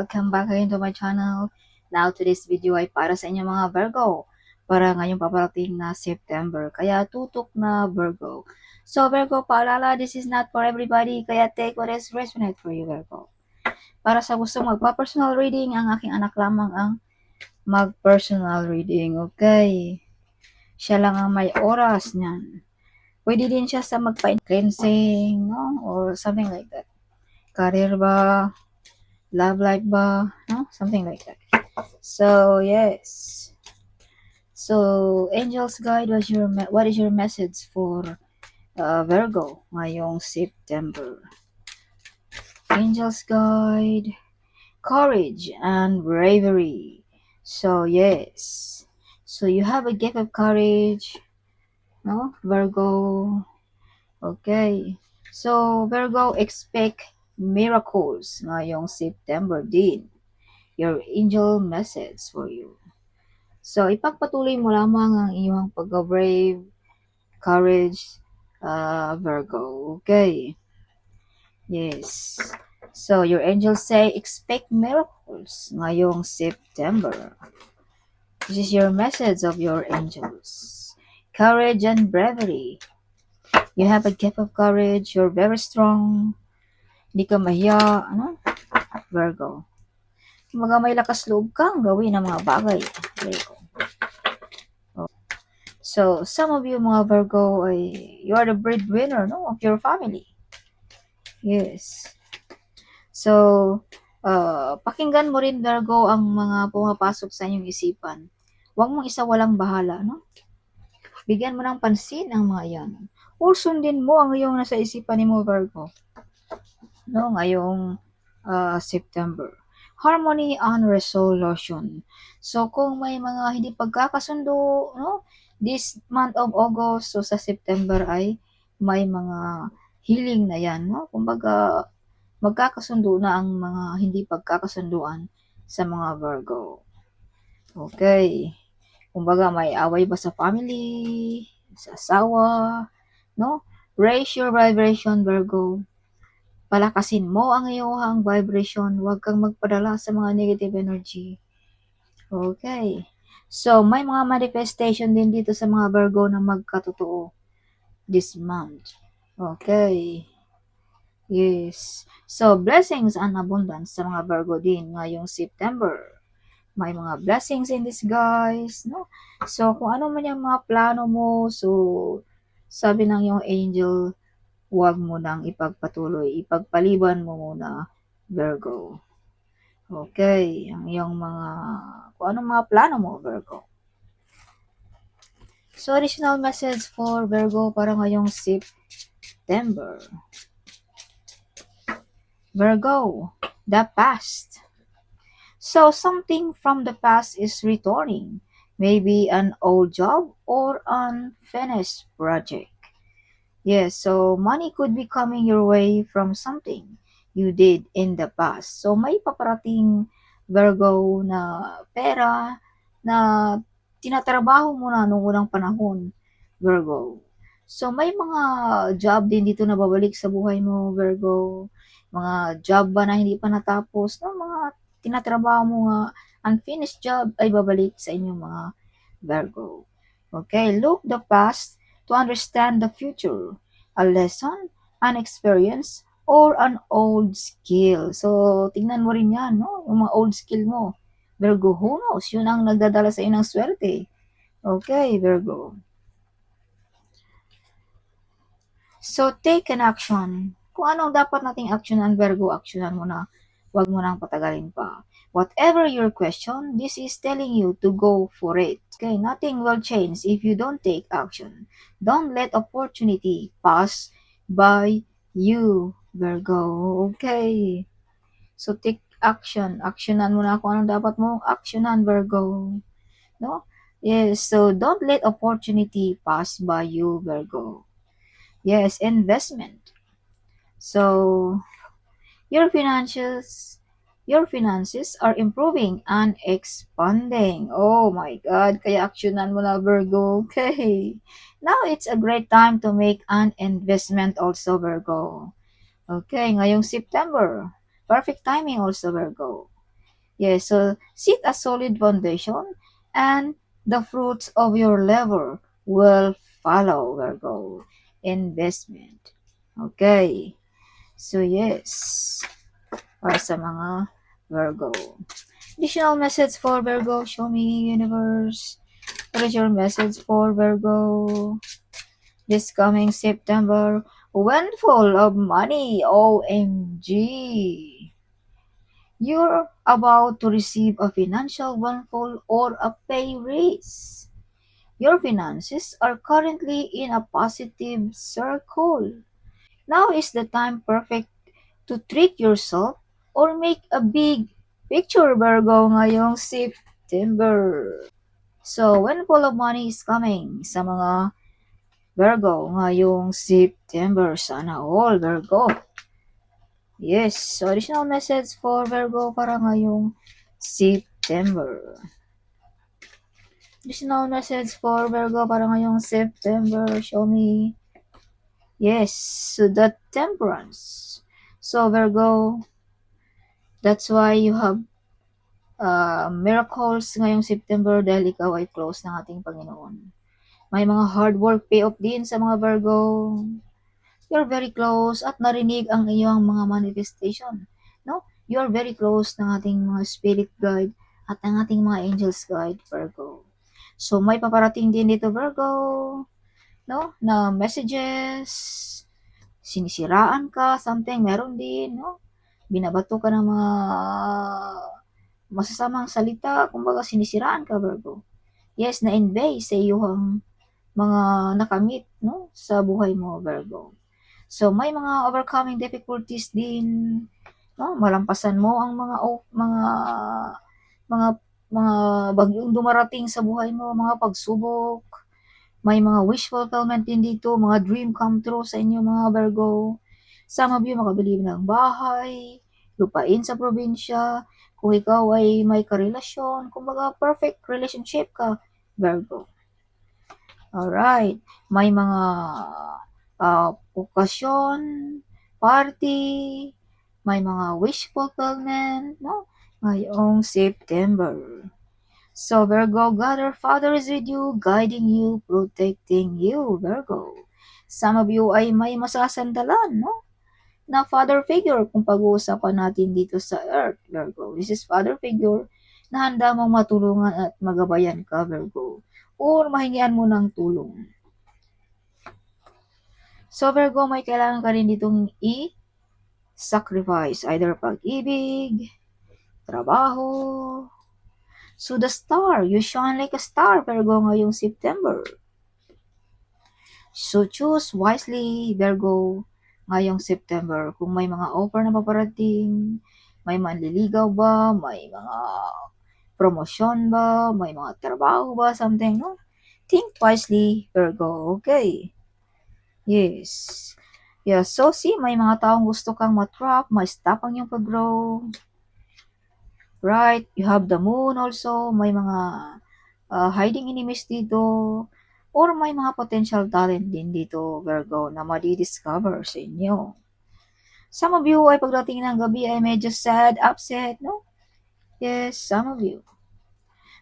Welcome back again to my channel. Now, today's video ay para sa inyo mga Virgo. Para ngayong paparating na September. Kaya tutok na Virgo. So, Virgo, paalala, this is not for everybody. Kaya take what is resonate for you, Virgo. Para sa gusto magpa-personal reading, ang aking anak lamang ang mag-personal reading. Okay? Siya lang ang may oras niyan. Pwede din siya sa magpa-cleansing, no? Or something like that. Career ba? Love life Bar, No? Something like that. So, yes. So, Angel's Guide, what's your what is your message for uh, Virgo ngayong September? Angel's Guide, courage and bravery. So, yes. So, you have a gift of courage, no? Virgo. Okay. So, Virgo, expect miracles ngayong September din. Your angel message for you. So, ipagpatuloy mo lamang ang iyong pag-brave, courage, uh, Virgo. Okay. Yes. So, your angels say, expect miracles ngayong September. This is your message of your angels. Courage and bravery. You have a gift of courage. You're very strong. Hindi ka mahiya. Ano? Virgo. Kumbaga may lakas loob kang gawin ang mga bagay. Virgo. Oh. So, some of you mga Virgo, ay, you are the breadwinner no, of your family. Yes. So, uh, pakinggan mo rin Virgo ang mga pumapasok sa inyong isipan. Huwag mong isa walang bahala, no? Bigyan mo ng pansin ang mga yan. Or sundin mo ang iyong nasa isipan ni mo, Virgo. No, ngayong uh, September. Harmony and resolution. So, kung may mga hindi pagkakasundo, no, this month of August, so sa September ay may mga healing na yan, no? Kumbaga, magkakasundo na ang mga hindi pagkakasunduan sa mga Virgo. Okay. Kumbaga, may away ba sa family, sa asawa, no? Raise your vibration, Virgo. Palakasin mo ang iyong vibration. Huwag kang magpadala sa mga negative energy. Okay. So, may mga manifestation din dito sa mga Virgo na magkatotoo this month. Okay. Yes. So, blessings and abundance sa mga Virgo din ngayong September. May mga blessings in this, guys. No? So, kung ano man yung mga plano mo, so, sabi ng yung angel, huwag mo nang ipagpatuloy. Ipagpaliban mo muna, Virgo. Okay. Ang iyong mga, kung anong mga plano mo, Virgo. So, additional message for Virgo para ngayong September. Virgo, the past. So, something from the past is returning. Maybe an old job or unfinished project. Yes, so money could be coming your way from something you did in the past. So, may paparating Virgo na pera na tinatrabaho mo na noong unang panahon, Virgo. So, may mga job din dito na babalik sa buhay mo, Virgo. Mga job ba na hindi pa natapos, no? mga tinatrabaho mo nga unfinished job ay babalik sa inyong mga Virgo. Okay, look the past to understand the future. A lesson, an experience, or an old skill. So, tingnan mo rin yan, no? Yung mga old skill mo. Virgo, who knows? Yun ang nagdadala sa inang swerte. Okay, Virgo. So, take an action. Kung anong dapat nating actionan, Virgo, actionan mo na. Huwag mo nang patagalin pa. Whatever your question, this is telling you to go for it. Okay, nothing will change if you don't take action. Don't let opportunity pass by you, Virgo. Okay. So, take action. Actionan mo na kung anong dapat mo actionan, Virgo. No? Yes, so don't let opportunity pass by you, Virgo. Yes, investment. So, your finances your finances are improving and expanding. Oh my God, kaya actionan mo na Virgo. Okay. Now, it's a great time to make an investment also, Virgo. Okay, ngayong September. Perfect timing also, Virgo. Yes, so set a solid foundation and the fruits of your labor will follow, Virgo. Investment. Okay. So, yes. Para sa mga Virgo. Additional message for Virgo. Show me, universe. What is your message for Virgo? This coming September. Windfall of money. OMG. You're about to receive a financial windfall or a pay raise. Your finances are currently in a positive circle. Now is the time perfect to treat yourself or make a big picture Virgo ngayong September. So, windfall of money is coming sa mga Virgo ngayong September. Sana all Virgo. Yes, so additional message for Virgo para ngayong September. Additional message for Virgo para ngayong September. Show me. Yes, so the temperance. So Virgo, that's why you have uh, miracles ngayong September dahil ikaw ay close ng ating Panginoon. May mga hard work payoff din sa mga Virgo. You're very close at narinig ang iyong mga manifestation. No? You're very close ng ating mga spirit guide at ng ating mga angels guide, Virgo. So, may paparating din dito, Virgo, no? Na messages, sinisiraan ka, something, meron din, no? Binabato ka ng mga masasamang salita, kumbaga sinisiraan ka, Virgo. Yes, na-invade sa iyong mga nakamit, no? Sa buhay mo, Virgo. So, may mga overcoming difficulties din, no? Malampasan mo ang mga o, mga mga mga bagyong dumarating sa buhay mo, mga pagsubok. May mga wish fulfillment din dito, mga dream come true sa inyo mga Virgo. Some of you makabili ng bahay, lupain sa probinsya, kung ikaw ay may karelasyon, kumbaga perfect relationship ka, Virgo. Alright, may mga uh, okasyon, party, may mga wish fulfillment, no? Ngayong September. So, Virgo, God our Father is with you, guiding you, protecting you, Virgo. Some of you ay may masasandalan, no? Na father figure kung pag-uusapan natin dito sa Earth, Virgo. This is father figure na handa mong matulungan at magabayan ka, Virgo. Or mahingian mo ng tulong. So, Virgo, may kailangan ka rin ditong i-sacrifice. Either pag-ibig, trabaho. So, the star, you shine like a star, Virgo, ngayong September. So, choose wisely, Virgo, ngayong September. Kung may mga offer na paparating, may manliligaw ba, may mga promosyon ba, may mga trabaho ba, something, no? Think wisely, Virgo, okay? Yes. Yeah, so see, may mga taong gusto kang matrap, ma-stop ang iyong pag-grow. Right? You have the moon also, may mga uh, hiding enemies dito, or may mga potential talent din dito, Virgo, na madi-discover sa inyo. Some of you ay pagdating ng gabi ay medyo sad, upset, no? Yes, some of you.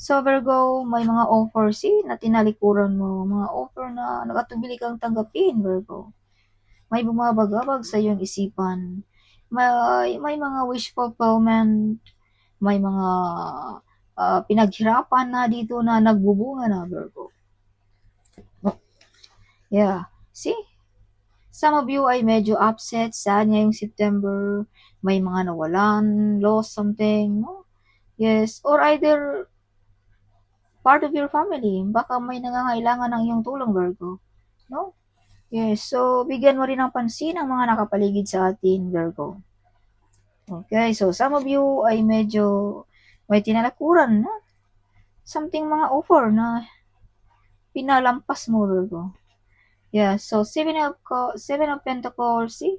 So, Virgo, may mga offers eh, na tinalikuran mo. Mga offer na nakatubili kang tanggapin, Virgo. May bumabagabag sa iyong isipan. May, may mga wish fulfillment. May mga uh, pinaghirapan na dito na nagbubunga na, Virgo. Yeah. See? Some of you ay medyo upset, sad ngayong September. May mga nawalan, lost something, no? Yes. Or either part of your family. Baka may nangangailangan ng iyong tulong, Virgo. No? Yes, so bigyan mo rin ng pansin ang mga nakapaligid sa atin, Virgo. Okay, so some of you ay medyo may tinalakuran na something mga offer na pinalampas mo, Virgo. Yeah, so seven of, seven of Pentacles, see?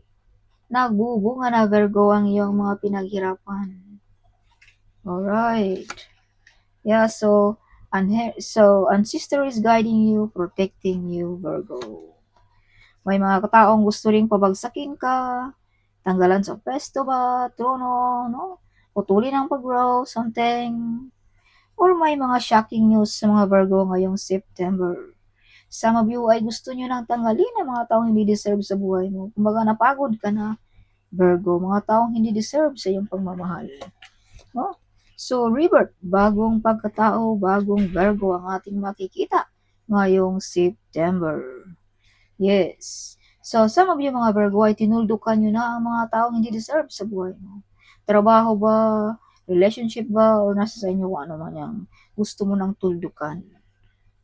Nagbubunga na, Virgo, ang iyong mga pinaghirapan. Alright. Yeah, so And so, ancestor is guiding you, protecting you, Virgo. May mga kataong gusto ring pabagsakin ka, tanggalan sa pwesto ba, trono, no? putulin ang pag-grow, something, or may mga shocking news sa mga Virgo ngayong September. Some of you ay gusto nyo nang tanggalin ang mga taong hindi deserve sa buhay mo. Kumbaga napagod ka na, Virgo, mga taong hindi deserve sa iyong pagmamahal. No? So, rebirth, bagong pagkatao, bagong Virgo ang ating makikita ngayong September. Yes. So, some of you mga Virgo ay tinuldukan nyo na ang mga taong hindi deserve sa buhay mo. Trabaho ba, relationship ba, o nasa sa inyo kung ano man yung gusto mo nang tuldukan.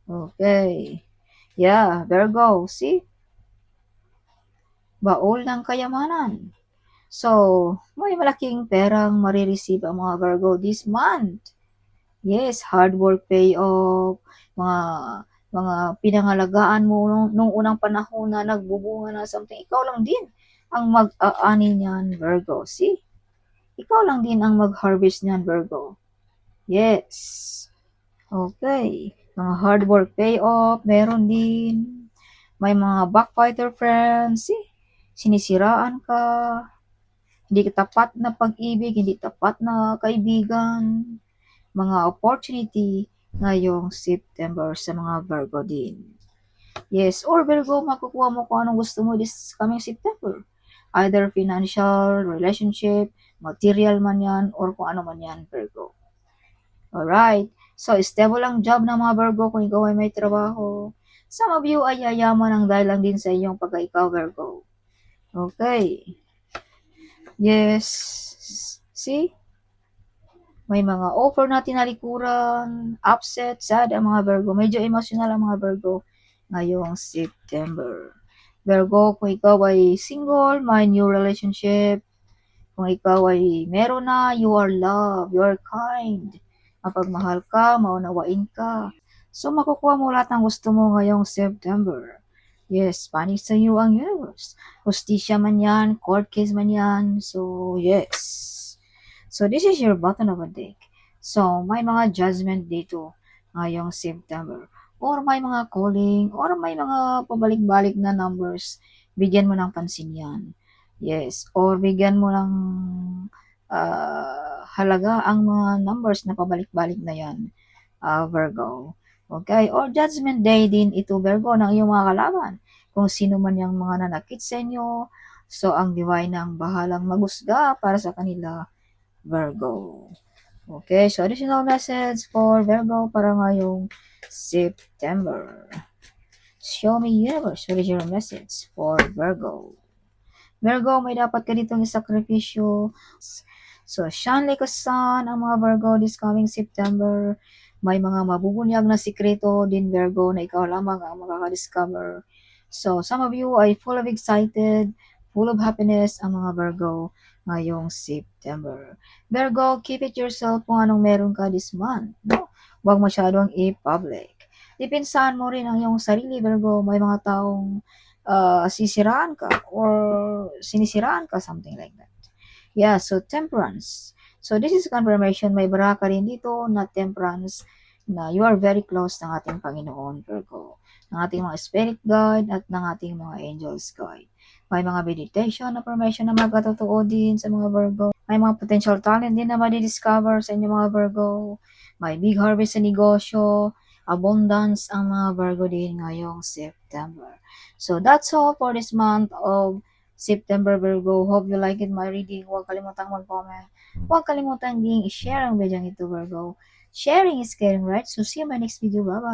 Okay. Yeah, Virgo, see? Baol ng kayamanan. So, may malaking perang marireceive ang mga Virgo this month. Yes, hard work pay off, mga mga pinangalagaan mo nung, nung unang panahon na nagbubunga na something, ikaw lang din ang mag-aani niyan, Virgo. See? Ikaw lang din ang mag-harvest niyan, Virgo. Yes. Okay. Mga hard work pay off, meron din. May mga backfighter friends, see? Sinisiraan ka. Hindi tapat na pag-ibig, hindi tapat na kaibigan. Mga opportunity ngayong September sa mga Virgo din. Yes, or Virgo, makukuha mo kung anong gusto mo this coming September. Either financial, relationship, material man yan, or kung ano man yan, Virgo. Alright. So, stable ang job ng mga Virgo kung ikaw ay may trabaho. Some of you ay yayaman ang dahil lang din sa iyong pagka-ikaw, Virgo. Okay. Yes. See? May mga offer na tinalikuran, upset, sad ang mga Virgo. Medyo emotional ang mga Virgo ngayong September. Virgo, kung ikaw ay single, may new relationship, kung ikaw ay meron na, you are love, you are kind, mapagmahal ka, maunawain ka. So, makukuha mo lahat ng gusto mo ngayong September. Yes, panig sa iyo ang universe. Justisya man yan, court case man yan. So, yes. So, this is your button of a deck. So, may mga judgment dito ngayong September. Or may mga calling, or may mga pabalik-balik na numbers. Bigyan mo ng pansin yan. Yes. Or bigyan mo ng ah, halaga ang mga numbers na pabalik-balik na yan, ah, Virgo. Okay? Or judgment day din ito, Virgo, ng iyong mga kalaban. Kung sino man yung mga nanakit sa inyo, so ang divine ang bahalang magusga para sa kanila, Virgo. Okay, so additional message for Virgo para ngayong September. Show me universe, what is your message for Virgo? Virgo, may dapat ka ditong isakripisyo. So, a sun ang mga Virgo this coming September. May mga mabubunyag na sikreto din Virgo na ikaw lamang ang makaka-discover. So, some of you ay full of excited, full of happiness ang mga Virgo ngayong September. Virgo, keep it yourself kung anong meron ka this month. No? Huwag masyadong i-public. Dipinsahan mo rin ang iyong sarili, Virgo. May mga taong uh, sisiraan ka or sinisiraan ka, something like that. Yeah, so temperance. So this is confirmation, may baraka rin dito na temperance na you are very close ng ating Panginoon, Virgo. Ng ating mga spirit guide at ng ating mga angels guide. May mga meditation na formation na magkatotoo din sa mga Virgo. May mga potential talent din na madi-discover sa inyo mga Virgo. May big harvest sa negosyo. Abundance ang mga Virgo din ngayong September. So that's all for this month of September Virgo. Hope you like it my reading. Huwag kalimutang mag-comment. Huwag kalimutang ding i-share ang video ito Virgo. Sharing is caring, right? So see you in my next video. Bye-bye.